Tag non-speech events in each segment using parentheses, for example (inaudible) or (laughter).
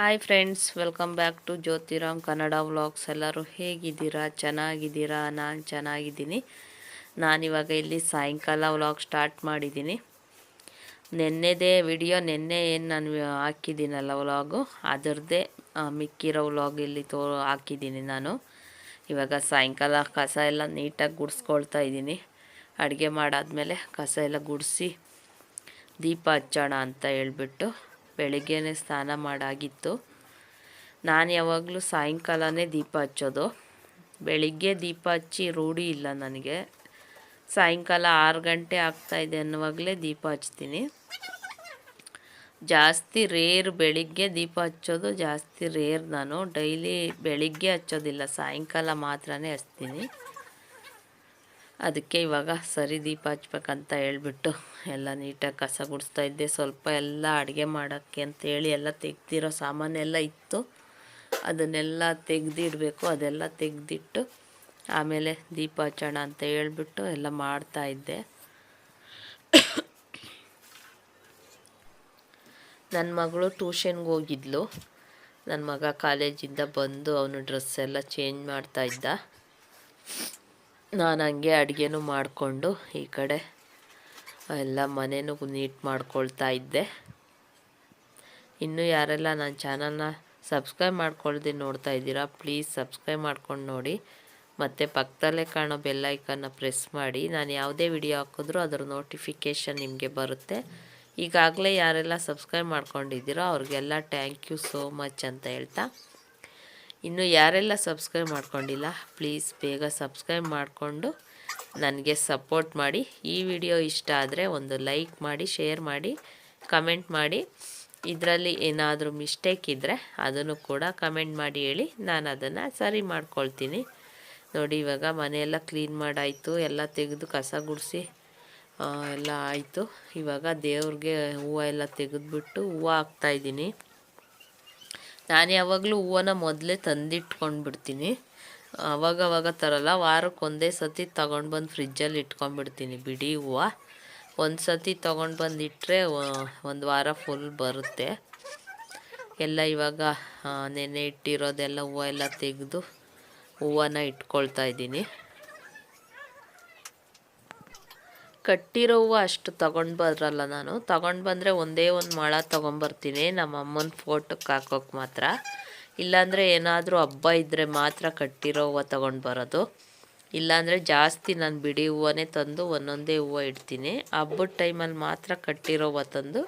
Hi friends welcome back to Jyothiram Kannada vlogs ಎಲ್ಲರೂ ಹೇಗಿದ್ದೀರಾ? ಚೆನ್ನಾಗಿದ್ದೀರಾ? ನಾನು ಚೆನ್ನಾಗಿದ್ದೀನಿ. ನಾನಿವಾಗ ಇಲ್ಲಿ ಸಾಯಂಕಾಲ ವ್ಲಾಗ್ ಸ್ಟಾರ್ಟ್ ಮಾಡಿದ್ದೀನಿ. ನೆನ್ನೆದೇ ವಿಡಿಯೋ ನೆನ್ನೆ ಏನು ನಾನು ಹಾಕಿದ್ದೀನಲ್ಲ ವ್ಲಾಗು ಅದರದ್ದೇ ಮಿಕ್ಕಿರೋ ವ್ಲಾಗ್ ಇಲ್ಲಿ ತೋ, ಹಾಕಿದ್ದೀನಿ ನಾನು. ಇವಾಗ ಸಾಯಂಕಾಲ ಕಸ ಎಲ್ಲ ನೀಟಾಗಿ ಗುಡಿಸ್ಕೊಳ್ತಾ ಇದ್ದೀನಿ. ಅಡುಗೆ ಮಾಡಾದಮೇಲೆ ಕಸ ಎಲ್ಲ ಗುಡಿಸಿ ದೀಪ ಹಚ್ಚೋಣ ಅಂತ ಹೇಳ್ಬಿಟ್ಟು. ಬೆಳಿಗ್ಗೆನೇ ಸ್ನಾನ ಮಾಡಾಗಿತ್ತು. ನಾನು ಯಾವಾಗಲೂ ಸಾಯಂಕಾಲನೇ ದೀಪ ಹಚ್ಚೋದು. ಬೆಳಿಗ್ಗೆ ದೀಪ ಹಚ್ಚಿ ರೂಢಿ ಇಲ್ಲ ನನಗೆ. ಸಾಯಂಕಾಲ ಆರು ಗಂಟೆ ಆಗ್ತಾಯಿದೆ ಅನ್ನುವಾಗಲೇ ದೀಪ ಹಚ್ತೀನಿ. ಜಾಸ್ತಿ ರೇರ್ ಬೆಳಿಗ್ಗೆ ದೀಪ ಹಚ್ಚೋದು, ಜಾಸ್ತಿ ರೇರ್ ನಾನು. ಡೈಲಿ ಬೆಳಿಗ್ಗೆ ಹಚ್ಚೋದಿಲ್ಲ, ಸಾಯಂಕಾಲ ಮಾತ್ರನೇ ಹಚ್ತೀನಿ. ಅದಕ್ಕೆ ಇವಾಗ ಸರಿ ದೀಪ ಹಚ್ಬೇಕಂತ ಹೇಳ್ಬಿಟ್ಟು ಎಲ್ಲ ನೀಟಾಗಿ ಕಸ ಗುಡಿಸ್ತಾ ಇದ್ದೆ. ಸ್ವಲ್ಪ ಎಲ್ಲ ಅಡುಗೆ ಮಾಡೋಕ್ಕೆ ಅಂತೇಳಿ ಎಲ್ಲ ತೆಗ್ದಿರೋ ಸಾಮಾನೆಲ್ಲ ಇತ್ತು. ಅದನ್ನೆಲ್ಲ ತೆಗೆದಿಡಬೇಕು ಅದೆಲ್ಲ ತೆಗೆದಿಟ್ಟು ಆಮೇಲೆ ದೀಪ ಹಚ್ಚೋಣ ಅಂತ ಹೇಳ್ಬಿಟ್ಟು ಎಲ್ಲ ಮಾಡ್ತಾ ಇದ್ದೆ. ನನ್ನ ಮಗಳು ಟ್ಯೂಷನ್ಗೆ ಹೋಗಿದ್ಲು. ನನ್ನ ಮಗ ಕಾಲೇಜಿಂದ ಬಂದು ಅವನು ಡ್ರೆಸ್ ಎಲ್ಲ ಚೇಂಜ್ ಮಾಡ್ತಾ ಇದ್ದ. ನಾನು ಹಂಗೆ ಅಡುಗೆನೂ ಮಾಡಿಕೊಂಡು ಈ ಕಡೆ ಎಲ್ಲ ಮನೆಯೂ ನೀಟ್ ಮಾಡ್ಕೊಳ್ತಾ ಇದ್ದೆ. ಇನ್ನೂ ಯಾರೆಲ್ಲ ನನ್ನ ಚಾನಲ್ನ ಸಬ್ಸ್ಕ್ರೈಬ್ ಮಾಡ್ಕೊಳ್ದೆ ನೋಡ್ತಾ ಇದ್ದೀರಾ, ಪ್ಲೀಸ್ ಸಬ್ಸ್ಕ್ರೈಬ್ ಮಾಡ್ಕೊಂಡು ನೋಡಿ. ಮತ್ತು ಪಕ್ಕದಲ್ಲೇ ಕಾಣೋ ಬೆಲ್ಲೈಕನ್ನ ಪ್ರೆಸ್ ಮಾಡಿ. ನಾನು ಯಾವುದೇ ವಿಡಿಯೋ ಹಾಕಿದ್ರೂ ಅದರ ನೋಟಿಫಿಕೇಷನ್ ನಿಮಗೆ ಬರುತ್ತೆ. ಈಗಾಗಲೇ ಯಾರೆಲ್ಲ ಸಬ್ಸ್ಕ್ರೈಬ್ ಮಾಡ್ಕೊಂಡಿದ್ದೀರೋ ಅವ್ರಿಗೆಲ್ಲ ಥ್ಯಾಂಕ್ ಯು ಸೋ ಮಚ್ ಅಂತ ಹೇಳ್ತಾ. ಇನ್ನು ಯಾರೆಲ್ಲ ಸಬ್ಸ್ಕ್ರೈಬ್ ಮಾಡ್ಕೊಂಡಿಲ್ಲ ಪ್ಲೀಸ್ ಬೇಗ ಸಬ್ಸ್ಕ್ರೈಬ್ ಮಾಡಿಕೊಂಡು ನನಗೆ ಸಪೋರ್ಟ್ ಮಾಡಿ. ಈ ವಿಡಿಯೋ ಇಷ್ಟ ಆದರೆ ಒಂದು ಲೈಕ್ ಮಾಡಿ ಶೇರ್ ಮಾಡಿ ಕಮೆಂಟ್ ಮಾಡಿ. ಇದರಲ್ಲಿ ಏನಾದರೂ ಮಿಸ್ಟೇಕ್ ಇದ್ದರೆ ಅದನ್ನು ಕೂಡ ಕಮೆಂಟ್ ಮಾಡಿ ಹೇಳಿ, ನಾನು ಅದನ್ನು ಸರಿ ಮಾಡ್ಕೊಳ್ತೀನಿ. ನೋಡಿ, ಇವಾಗ ಮನೆಯೆಲ್ಲ ಕ್ಲೀನ್ ಮಾಡಾಯಿತು, ಎಲ್ಲ ತೆಗೆದು ಕಸ ಗುಡಿಸಿ ಎಲ್ಲ ಆಯಿತು. ಇವಾಗ ದೇವ್ರಿಗೆ ಹೂವು ಎಲ್ಲ ತೆಗೆದುಬಿಟ್ಟು ಹೂವು ಹಾಕ್ತಾಯಿದ್ದೀನಿ ನಾನು ಯಾವಾಗಲೂ ಹೂವನ್ನ ಮೊದಲೇ ತಂದಿಟ್ಕೊಂಡು ಬಿಡ್ತೀನಿ ಅವಾಗ ತರಲ್ಲ ವಾರಕ್ಕೆ ಒಂದೇ ಸತಿ ತೊಗೊಂಡು ಬಂದು ಫ್ರಿಜ್ಜಲ್ಲಿ ಇಟ್ಕೊಂಡ್ಬಿಡ್ತೀನಿ ಬಿಡಿ ಹೂವು. ಒಂದು ಸತಿ ತೊಗೊಂಡು ಬಂದಿಟ್ಟರೆ ಒಂದು ವಾರ ಫುಲ್ ಬರುತ್ತೆ. ಎಲ್ಲ ಇವಾಗ ನೆನೆ ಇಟ್ಟಿರೋದೆಲ್ಲ ಹೂವು ಎಲ್ಲ ತೆಗೆದು ಹೂವನ್ನ ಇಟ್ಕೊಳ್ತಾ ಇದ್ದೀನಿ. ಕಟ್ಟಿರೋ ಹೂವು ಅಷ್ಟು ತಗೊಂಡು ಬರಲ್ಲ ನಾನು. ತಗೊಂಡು ಬಂದರೆ ಒಂದೇ ಒಂದು ಮೊಳ ತೊಗೊಂಬರ್ತೀನಿ ನಮ್ಮ ಅಮ್ಮನ ಫೋಟೋಕ್ಕೆ ಹಾಕೋಕೆ ಮಾತ್ರ. ಇಲ್ಲಾಂದರೆ ಏನಾದರೂ ಹಬ್ಬ ಇದ್ದರೆ ಮಾತ್ರ ಕಟ್ಟಿರೋ ಹೂವು ತೊಗೊಂಡು ಬರೋದು. ಇಲ್ಲಾಂದರೆ ಜಾಸ್ತಿ ನಾನು ಬಿಡಿ ಹೂವನೇ ತಂದು ಒಂದೊಂದೇ ಹೂವು ಇಡ್ತೀನಿ. ಹಬ್ಬದ ಟೈಮಲ್ಲಿ ಮಾತ್ರ ಕಟ್ಟಿರೋ ಹೂವು ತಂದು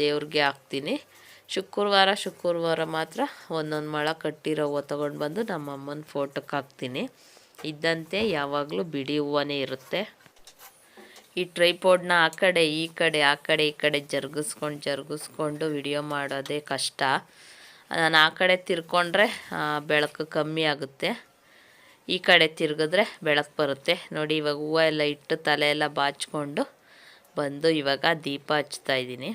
ದೇವ್ರಿಗೆ ಹಾಕ್ತೀನಿ. ಶುಕ್ರವಾರ ಶುಕ್ರವಾರ ಮಾತ್ರ ಒಂದೊಂದು ಮೊಳ ಕಟ್ಟಿರೋ ಹೂವು ತೊಗೊಂಡು ಬಂದು ನಮ್ಮ ಅಮ್ಮನ ಫೋಟೋಕ್ಕೆ ಹಾಕ್ತೀನಿ. ಇದ್ದಂತೆ ಯಾವಾಗಲೂ ಬಿಡಿ ಹೂವನೇ ಇರುತ್ತೆ. ಈ ಟ್ರೈಪೋಡ್ನ ಆ ಕಡೆ, ಈ ಕಡೆ, ಆ ಕಡೆ, ಈ ಕಡೆ ಜರುಗಿಸ್ಕೊಂಡು ಜರುಗಿಸ್ಕೊಂಡು ವಿಡಿಯೋ ಮಾಡೋದೇ ಕಷ್ಟ. ನಾನು ಆ ಕಡೆ ತಿರ್ಕೊಂಡ್ರೆ ಬೆಳಕು ಕಮ್ಮಿ ಆಗುತ್ತೆ. ಈ ಕಡೆ ತಿರುಗಿದ್ರೆ ಬೆಳಕು ಬರುತ್ತೆ. ನೋಡಿ, ಇವಾಗ ಹೂವು ಎಲ್ಲ ಇಟ್ಟು ತಲೆ ಎಲ್ಲ ಬಾಚ್ಕೊಂಡು ಬಂದು ಇವಾಗ ದೀಪ ಹಚ್ತಾ ಇದ್ದೀನಿ.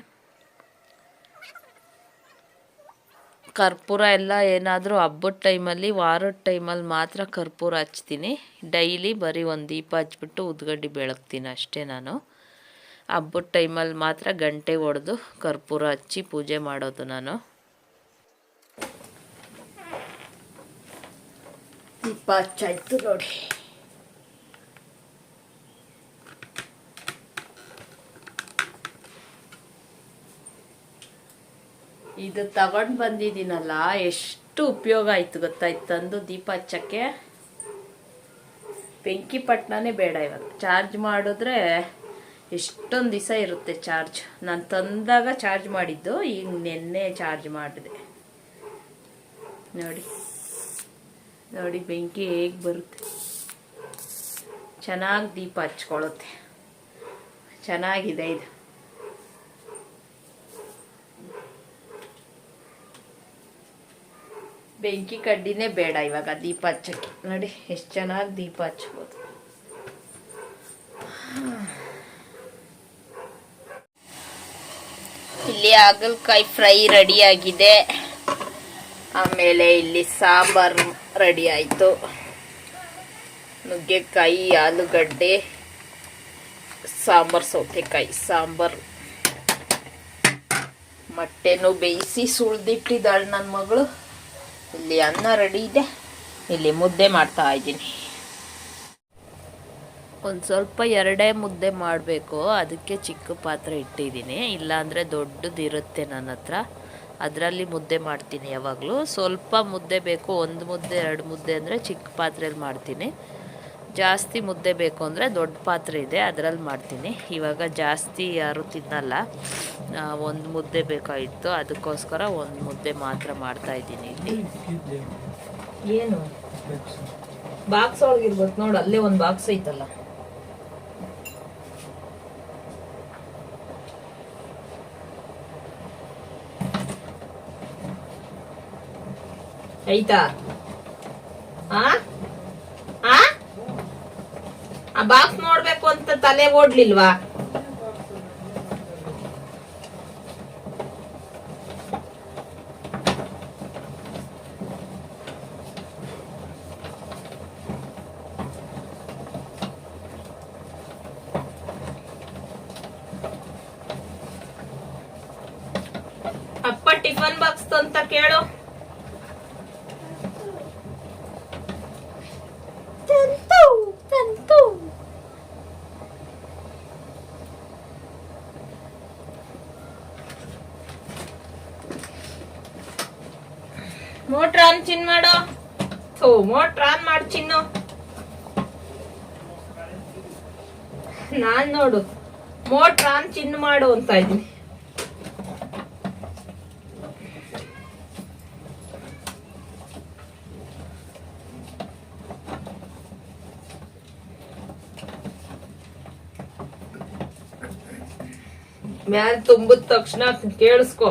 ಕರ್ಪೂರ ಎಲ್ಲ ಏನಾದರೂ ಹಬ್ಬದ ಟೈಮಲ್ಲಿ, ವಾರದ ಟೈಮಲ್ಲಿ ಮಾತ್ರ ಕರ್ಪೂರ ಹಚ್ತೀನಿ. ಡೈಲಿ ಬರೀ ಒಂದು ದೀಪ ಹಚ್ಬಿಟ್ಟು ಉದ್ಗಡ್ಡಿ ಬೆಳಗ್ತೀನಿ ಅಷ್ಟೇ ನಾನು. ಹಬ್ಬದ ಟೈಮಲ್ಲಿ ಮಾತ್ರ ಗಂಟೆ ಹೊಡೆದು ಕರ್ಪೂರ ಹಚ್ಚಿ ಪೂಜೆ ಮಾಡೋದು ನಾನು. ದೀಪ ಹಚ್ಚಾಯ್ತು ನೋಡಿ. ಇದು ತಗೊಂಡು ಬಂದಿದ್ದೀನಲ್ಲ, ಎಷ್ಟು ಉಪಯೋಗ ಆಯ್ತು ಗೊತ್ತಾಯ್ತು ತಂದು ದೀಪ ಹಚ್ಚಕ್ಕೆ. ಬೆಂಕಿ ಪಟ್ಟಣನೇ ಬೇಡ ಇವಾಗ. ಚಾರ್ಜ್ ಮಾಡಿದ್ರೆ ಎಷ್ಟೊಂದು ದಿವಸ ಇರುತ್ತೆ ಚಾರ್ಜ್. ನಾನು ತಂದಾಗ ಚಾರ್ಜ್ ಮಾಡಿದ್ದು, ಈಗ ನೆನ್ನೆ ಚಾರ್ಜ್ ಮಾಡಿದೆ. ನೋಡಿ. ನೋಡಿ, ಬೆಂಕಿ ಹೇಗೆ ಬರುತ್ತೆ. ಚೆನ್ನಾಗಿ ದೀಪ ಹಚ್ಕೊಳುತ್ತೆ ಚೆನ್ನಾಗಿದೆ ಇದು. ಬೆಂಕಿ ಕಡ್ಡಿನೇ ಬೇಡ ಇವಾಗ ದೀಪ ಹಚ್ಚಕ್ಕೆ. ನೋಡಿ, ಎಷ್ಟು ಚೆನ್ನಾಗಿ ದೀಪ ಹಚ್ಬೋದು. ಇಲ್ಲಿ ಹಾಗಲ್ಕಾಯಿ ಫ್ರೈ ರೆಡಿ ಆಗಿದೆ ಆಮೇಲೆ ಇಲ್ಲಿ ಸಾಂಬಾರು ರೆಡಿ ಆಯಿತು. ನುಗ್ಗೆಕಾಯಿ, ಆಲೂಗಡ್ಡೆ, ಸಾಂಬಾರು, ಸೌತೆಕಾಯಿ, ಸಾಂಬಾರು. ಮೊಟ್ಟೆನೂ ಬೇಯಿಸಿ ಸುಳ್ದಿಟ್ಟಿದ್ದಾಳೆ ನನ್ನ ಮಗಳು. ಇಲ್ಲಿ ಅನ್ನ ರೆಡಿ ಇದೆ. ಇಲ್ಲಿ ಮುದ್ದೆ ಮಾಡ್ತಾ ಇದ್ದೀನಿ. ಒಂದು ಸ್ವಲ್ಪ ಎರಡೇ ಮುದ್ದೆ ಮಾಡಬೇಕು. ಅದಕ್ಕೆ ಚಿಕ್ಕ ಪಾತ್ರೆ ಇಟ್ಟಿದ್ದೀನಿ. ಇಲ್ಲಾಂದರೆ ದೊಡ್ಡದಿರುತ್ತೆ ನನ್ನ ಹತ್ರ. ಅದರಲ್ಲಿ ಮುದ್ದೆ ಮಾಡ್ತೀನಿ ಯಾವಾಗಲೂ. ಸ್ವಲ್ಪ ಮುದ್ದೆ ಬೇಕು, ಒಂದು ಮುದ್ದೆ, ಎರಡು ಮುದ್ದೆ ಅಂದರೆ ಚಿಕ್ಕ ಪಾತ್ರೆಯಲ್ಲಿ ಮಾಡ್ತೀನಿ. ಜಾಸ್ತಿ ಮುದ್ದೆ ಬೇಕು ಅಂದರೆ ದೊಡ್ಡ ಪಾತ್ರೆ ಇದೆ, ಅದರಲ್ಲಿ ಮಾಡ್ತೀನಿ. ಇವಾಗ ಜಾಸ್ತಿ ಯಾರು ತಿನ್ನಲ್ಲ. ಒಂದು ಮುದ್ದೆ ಬೇಕಾಗಿತ್ತು ಅದಕ್ಕೋಸ್ಕರ ಒಂದು ಮುದ್ದೆ ಮಾತ್ರ ಮಾಡ್ತಾ ಇದ್ದೀನಿ ಇಲ್ಲಿ. ಏನು? ಬಾಕ್ಸ್ ಒಳಗಿರ್ಬೇಕು ನೋಡು, ಅಲ್ಲೇ ಒಂದು ಬಾಕ್ಸ್ ಐತಲ್ಲ. ಐತಾ? ಆ? ಆ ಬಾಕ್ಸ್ ನೋಡ್ಬೇಕು ಅಂತ ತಲೆ ಓಡ್ಲಿಲ್ವಾ? ಅಪ್ಪ ಟಿಫನ್ ಬಾಕ್ಸ್ ಅಂತ ಕೇಳು. ಮೋಟ್ರ್ ಆನ್ ಚಿನ್ ಮಾಡೋ. ಥೋ ಮೋಟ್ರ್ ಆನ್ ಮಾಡಿ ಚಿನ್ನು. ನಾನ್ ನೋಡು ಮೋಟ್ರ್ ಆನ್ ಚಿನ್ ಮಾಡು ಅಂತ ಇದ್ದೀನಿ. ಮ್ಯಾಲ್ ತುಂಬಿದ ತಕ್ಷಣ ಕೇಳಿಸ್ಕೊ.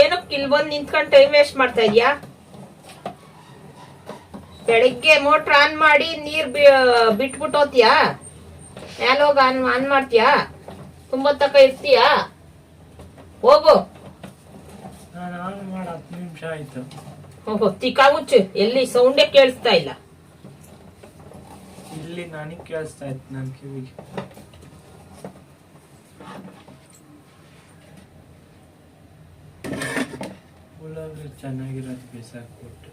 ಏನಕ್ಕೆ ಇಲ್ಲಿ ಬಂದು ನಿಂತ್ಕೊಂಡು ಟೈಮ್ ವೇಸ್ಟ್ ಮಾಡ್ತಾ ಇದೀಯಾ? ಬೆಳಿಗ್ಗೆ ಮೋಟ್ರ್ ಆನ್ ಮಾಡಿ ನೀರ್ ಬಿಟ್ಬಿಟ್ಟು ಹೋತಿಯಾ ಮ್ಯಾಲ ಹೋಗಿ ಆನ್ ಆನ್ ಮಾಡ್ತೀಯಾ? ತುಂಬ ತಕ ಇರ್ತೀಯಾ? ಹೋಗು. ನಿಮಿಷ ಆಯ್ತು. ಹೋಗು ತಿಕ್ಕಾಗುಚ್ಚು. ಎಲ್ಲಿ ಸೌಂಡೇ ಕೇಳಿಸ್ತಾ ಇಲ್ಲ. ಇಲ್ಲಿ ನನಗೆ ಕೇಳಿಸ್ತಾ ಇತ್ತು ನನ್ನ ಕಿವಿಗೆ. ಉಳ್ಳಾಗಡ್ಡಿ ಚೆನ್ನಾಗಿರೋದು ಬಿಸಾಕ್ಬಿಟ್ಟು.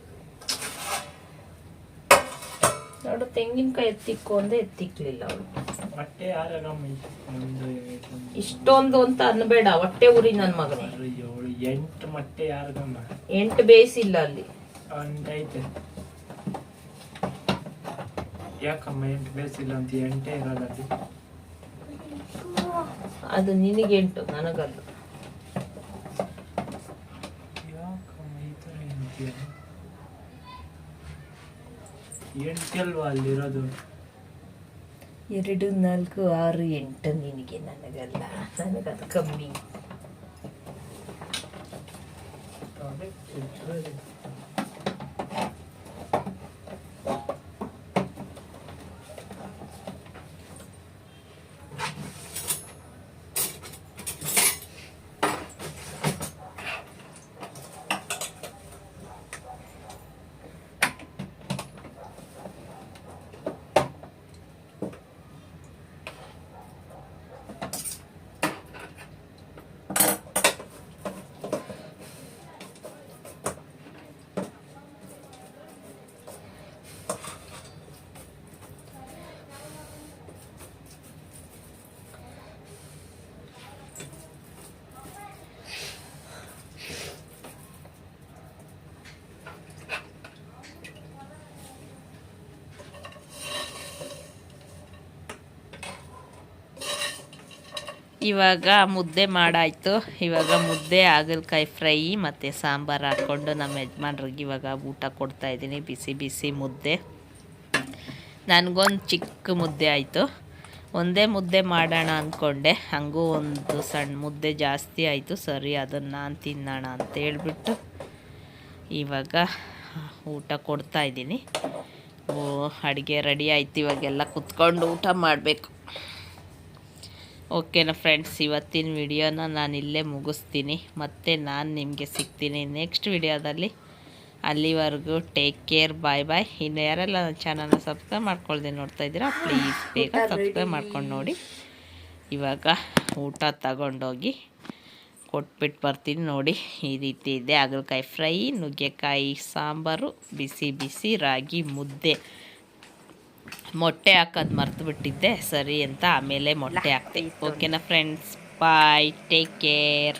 ನೋಡು ತೆಂಗಿನಕಾಯಿ ಎತ್ತಿಕ್ಕು ಅಂದ್ರೆ ಎತ್ತಿಕ್ಲಿಲ್ಲ ಅವಳು. ಹೊಟ್ಟೆ ಯಾರಾಗಮ್ಮ ಇಷ್ಟೊಂದು ಅಂತ ಅನ್ಬೇಡ ಹೊಟ್ಟೆ ಉರಿ ನನ್ ಮಗನೇ. ಆರು ಏಳು ಎಂಟು ಮೊಟ್ಟೆ ಯಾರಗಮ್ಮ ಎಂಟು ಬೇಯಿಸಿಲ್ಲ ಅಲ್ಲಿ. ಒಂದೈತೆ. ಯಾಕಮ್ಮ ಎಂಟು ಬೇಯಿಸಿಲ್ಲ ಅಂತ ಎಂಟೇ ಇರೋದಲ್ಲಿ ಅದು ನಿನಗೆಂಟು ನನಗಲ್ಲ ಯಾಕಮ್ಮ ಈ ಥರ ಎಂತೀಯ ಎಂಟಲ್ವಾ ಅಲ್ಲಿರೋದು? ಎರಡು ನಾಲ್ಕು ಆರು ಎಂಟು ನಿನಗೆ ನನಗಲ್ಲ. ನನಗದು ಕಮ್ಮಿ. ಇವಾಗ ಮುದ್ದೆ ಮಾಡಾಯಿತು. ಇವಾಗ ಮುದ್ದೆ, ಹಾಗಲಕಾಯಿ ಫ್ರೈ ಮತ್ತು ಸಾಂಬಾರು ಹಾಕ್ಕೊಂಡು ನಮ್ಮ ಯಜಮಾನ್ರಿಗೆ ಇವಾಗ ಊಟ ಕೊಡ್ತಾ ಇದ್ದೀನಿ. ಬಿಸಿ ಬಿಸಿ ಮುದ್ದೆ. ನನಗೊಂದು ಚಿಕ್ಕ ಮುದ್ದೆ ಆಯಿತು. ಒಂದೇ ಮುದ್ದೆ ಮಾಡೋಣ ಅಂದ್ಕೊಂಡೆ ಹಾಗೂ ಒಂದು ಸಣ್ಣ ಮುದ್ದೆ ಜಾಸ್ತಿ ಆಯಿತು. ಸರಿ ಅದನ್ನು ನಾನು ತಿನ್ನೋಣ ಅಂತ ಹೇಳ್ಬಿಟ್ಟು ಇವಾಗ ಊಟ ಕೊಡ್ತಾ ಇದ್ದೀನಿ. ಓ, ಅಡುಗೆ ರೆಡಿ ಆಯ್ತು. ಇವಾಗೆಲ್ಲ ಕುತ್ಕೊಂಡು ಊಟ ಮಾಡಬೇಕು. ಓಕೆನಾ ಫ್ರೆಂಡ್ಸ್ ಇವತ್ತಿನ ವಿಡಿಯೋನ ನಾನು ಇಲ್ಲೇ ಮುಗಿಸ್ತೀನಿ. ಮತ್ತು ನಾನು ನಿಮಗೆ ಸಿಗ್ತೀನಿ ನೆಕ್ಸ್ಟ್ ವಿಡಿಯೋದಲ್ಲಿ. ಅಲ್ಲಿವರೆಗೂ ಟೇಕ್ ಕೇರ್ ಬಾಯ್ ಬಾಯ್ ಇನ್ನು ಯಾರೆಲ್ಲ ನನ್ನ ಚಾನಲ್ನ ಸಬ್ಸ್ಕ್ರೈಬ್ ಮಾಡ್ಕೊಳ್ದೆ ನೋಡ್ತಾ ಇದ್ದೀರಾ ಪ್ಲೀಸ್ (gasps) ಬೇಗ ಸಬ್ಸ್ಕ್ರೈಬ್ ಮಾಡ್ಕೊಂಡು ನೋಡಿ. ಇವಾಗ ಊಟ ತಗೊಂಡೋಗಿ ಕೊಟ್ಬಿಟ್ಟು ಬರ್ತೀನಿ ನೋಡಿ. ಈ ರೀತಿ ಇದೆ. ಹಾಗಲಕಾಯಿ ಫ್ರೈ ನುಗ್ಗೆಕಾಯಿ ಸಾಂಬಾರು ಬಿಸಿ ಬಿಸಿ ರಾಗಿ ಮುದ್ದೆ. ಮೊಟ್ಟೆ ಹಾಕೋದು ಮರ್ತು ಬಿಟ್ಟಿದ್ದೆ ಸರಿ ಅಂತ ಆಮೇಲೆ ಮೊಟ್ಟೆ ಹಾಕ್ತೆ ಓಕೆನಾ ಫ್ರೆಂಡ್ಸ್ ಬಾಯ್ ಟೇಕ್ ಕೇರ್